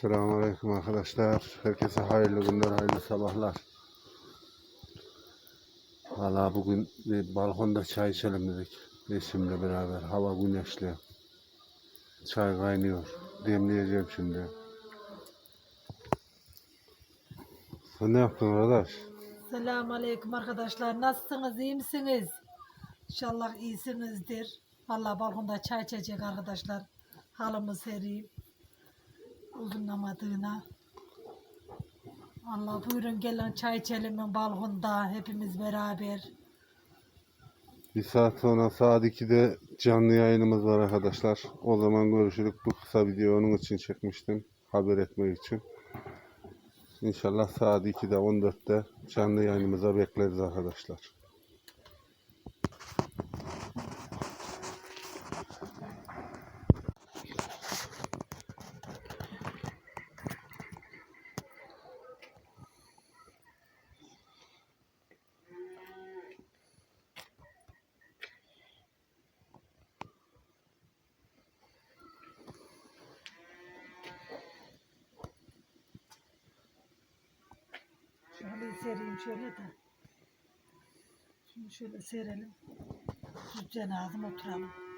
Selamünaleyküm arkadaşlar. Herkese hayırlı günler, hayırlı sabahlar. Valla bugün bir balkonda çay içelim dedik. Eşimle beraber. Hava güneşli. Çay kaynıyor. Demleyeceğim şimdi. Sen ne yaptın arkadaş? Selamun Aleyküm arkadaşlar. Nasılsınız? iyi misiniz? İnşallah iyisinizdir. Vallahi balkonda çay içecek arkadaşlar. Halımı sereyim. Uzunlamadığına. Allah buyurun gelin çay içelim balkonda hepimiz beraber. Bir saat sonra saat 2'de canlı yayınımız var arkadaşlar. O zaman görüşürük. Bu kısa video onun için çekmiştim. Haber etmek için. İnşallah saat 2'de 14'te canlı yayınımıza bekleriz arkadaşlar. Şöyle sereyim şöyle de. Şimdi şöyle serelim. Düzcen ağzım oturalım.